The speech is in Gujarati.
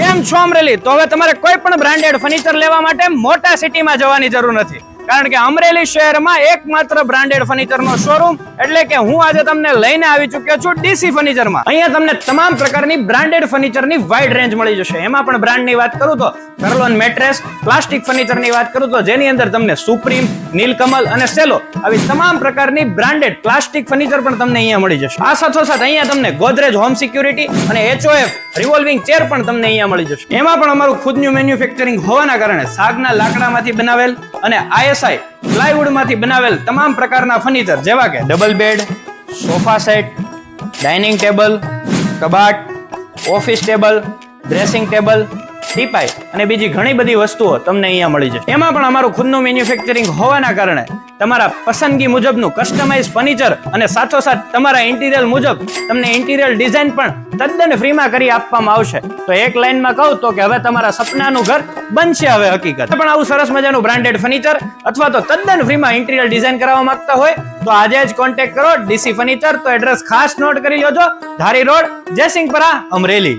કેમ છો અમરેલી? તો હવે તમારે કોઈ પણ બ્રાન્ડેડ ફર્નિચર લેવા માટે મોટા સિટીમાં જવાની જરૂર નથી. કારણ કે અમરેલી શહેરમાં એકમાત્ર બ્રાન્ડેડ ફર્નિચરનો શોરૂમ એટલે કે હું આજે તમને લઈને આવી ચૂક્યો છું ડીસી ફર્નિચરમાં અહીંયા તમને તમામ પ્રકારની બ્રાન્ડેડ ફર્નિચરની વાઇડ રેન્જ મળી જશે. એમાં પણ બ્રાન્ડની વાત કરું તો કરલોન મેટ્રેસ પ્લાસ્ટિક ફર્નિચરની વાત કરું તો જેની અંદર તમને સુપ્રીમ નીલકમલ અને સેલો આવી તમામ પ્રકારની બ્રાન્ડેડ પ્લાસ્ટિક ફર્નિચર પણ તમને અહીંયા મળી જશે. આ સાથોસાથ અહીંયા તમને ગોદરેજ હોમ સિક્યુરિટી અને એચઓએફ રિવોલ્વિંગ ચેર પણ તમને અહીંયા મળી જશે. એમાં પણ અમારું ખુદનું મેન્યુફેક્ચરિંગ હોવાના કારણે સાગના લાકડામાંથી બનાવેલ અને આઈએસઆઈ પ્લાયવુડમાંથી બનાવેલ તમામ પ્રકારના ફર્નિચર, જેવા કે double bed, sofa set, dining table, કબાટ, ઓફિસ ટેબલ, ડ્રેસિંગ ટેબલ ટીપાઈ અને બીજી ઘણી બધી વસ્તુઓ તમને અહીંયા મળી જશે. એમાં પણ અમારું ખુદનું મેન્યુફેક્ચરિંગ હોવાના કારણે તમારા પસંદગી મુજબનું કસ્ટમાઇઝ ફર્નિચર અને સાથોસાથ તમારા ઇન્ટિરિયર મુજબ તમને ઇન્ટિરિયર ડિઝાઇન પણ તદ્દન ફ્રીમાં કરી આપવામાં આવશે. તો એક લાઈનમાં કહું તો કે હવે તમારા સપનાનું ઘર બનશે હવે હકીકત. પણ આવું સરસ મજાનું બ્રાન્ડેડ ફર્નિચર અથવા તો તદ્દન ફ્રીમાં ઇન્ટિરિયર ડિઝાઇન કરાવવા માંગતા હોય તો આજે જ કોન્ટેક્ટ કરો ડીસી ફર્નિચર તો એડ્રેસ ખાસ નોટ કરી લેજો ધારી રોડ જયસિંહપરા અમરેલી.